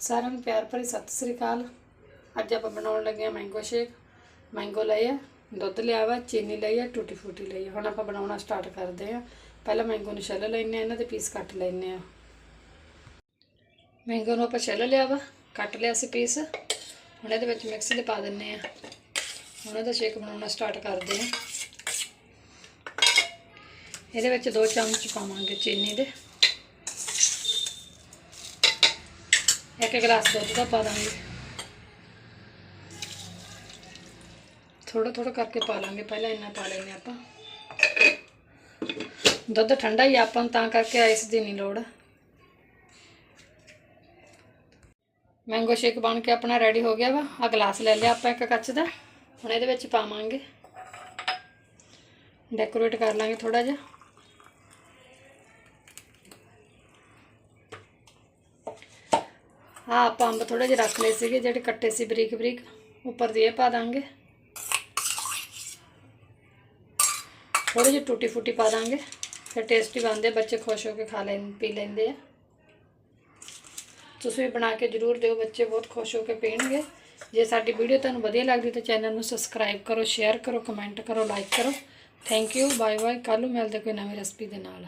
ਸਾਰਿਆਂ ਨੂੰ ਪਿਆਰ ਭਰੀ ਸਤਿ ਸ੍ਰੀ ਅਕਾਲ। ਅੱਜ ਆਪਾਂ ਬਣਾਉਣ ਲੱਗੇ ਆ ਮੈਂਗੋ ਸ਼ੇਕ ਮੈਂਗੋ ਲਏ ਆ ਦੁੱਧ ਲਿਆ ਵਾ, ਚੀਨੀ ਲਈ ਆ ਟੂਟੀ ਫੂਟੀ ਲਈ ਆ ਹੁਣ ਆਪਾਂ ਬਣਾਉਣਾ ਸਟਾਰਟ ਕਰਦੇ ਆ ਪਹਿਲਾਂ ਮੈਂਗੋ ਨੂੰ ਛਿੱਲ ਲੈਣੇ ਆ ਇਹਨਾਂ ਦੇ ਪੀਸ ਕੱਟ ਲੈਣੇ ਆ ਮੈਂਗੋ ਨੂੰ ਆਪਾਂ ਛਿੱਲ ਲਿਆ ਵਾ, ਕੱਟ ਲਿਆ ਸੀ ਪੀਸ ਹੁਣ ਇਹਦੇ ਵਿੱਚ ਮਿਕਸੀ ਦੇ ਪਾ ਦਿੰਨੇ ਆ ਹੁਣ ਇਹਦਾ ਸ਼ੇਕ ਬਣਾਉਣਾ ਸਟਾਰਟ ਕਰਦੇ ਆ ਇਹਦੇ ਵਿੱਚ 2 ਚਮਚ ਪਾਵਾਂਗੇ ਚੀਨੀ ਦੇ। ਇੱਕ ਗਲਾਸ ਦੁੱਧ ਦਾ ਪਾ ਦਾਂਗੇ। ਥੋੜਾ ਥੋੜਾ ਕਰਕੇ ਪਾ ਲਾਂਗੇ ਪਹਿਲਾਂ ਇੰਨਾ ਪਾ ਲੈਨੇ ਆਪਾਂ। ਦੁੱਧ ਠੰਡਾ ਹੀ ਆ, ਆਪਾਂ ਨੂੰ ਤਾਂ ਕਰਕੇ ਆਇਸ ਦੀ ਨਹੀਂ ਲੋੜ। ਮੈਂਗੋ ਸ਼ੇਕ ਬਣ ਕੇ ਆਪਣਾ ਰੈਡੀ ਹੋ ਗਿਆ ਵਾ। ਆ ਗਲਾਸ ਲੈ ਲਿਆ ਆਪਾਂ ਇੱਕ ਕੱਚ ਦਾ। ਹੁਣ ਇਹਦੇ ਵਿੱਚ ਪਾਵਾਂਗੇ। ਡੈਕੋਰੇਟ ਕਰ ਲਾਂਗੇ ਥੋੜਾ ਜਿਹਾ। ਆ ਆਪਾਂ ਅੰਬ ਥੋੜੇ ਜਿਹੇ ਰੱਖ ਲਏ ਸੀਗੇ ਜਿਹੜੇ ਕੱਟੇ ਸੀ ਬਰੀਕ ਬਰੀਕ ਉੱਪਰ ਦੀ ਇਹ ਪਾ ਦਾਂਗੇ। ਥੋੜੇ ਜਿਹੇ ਟੂਟੀ ਫੂਟੀ ਪਾ ਦਾਂਗੇ ਫਿਰ ਟੇਸਟੀ ਬਣਦੇ ਆ, ਬੱਚੇ ਖੁਸ਼ ਹੋ ਕੇ ਖਾ ਲੈਣ ਪੀ ਲੈਂਦੇ ਆ। ਤੁਸੀਂ ਵੀ ਬਣਾ ਕੇ ਜਰੂਰ ਦਿਓ ਬੱਚੇ ਬਹੁਤ ਖੁਸ਼ ਹੋ ਕੇ ਪੀਣਗੇ। ਜੇ ਸਾਡੀ ਵੀਡੀਓ ਤੁਹਾਨੂੰ ਵਧੀਆ ਲੱਗਦੀ ਤਾਂ ਚੈਨਲ ਨੂੰ ਸਬਸਕ੍ਰਾਈਬ ਕਰੋ ਸ਼ੇਅਰ ਕਰੋ ਕਮੈਂਟ ਕਰੋ ਲਾਈਕ ਕਰੋ। ਥੈਂਕ ਯੂ ਬਾਏ ਬਾਏ ਕੱਲ੍ਹ ਨੂੰ ਮਿਲਦੇ ਕੋਈ ਨਵੀਂ ਰੈਸਪੀ ਦੇ ਨਾਲ।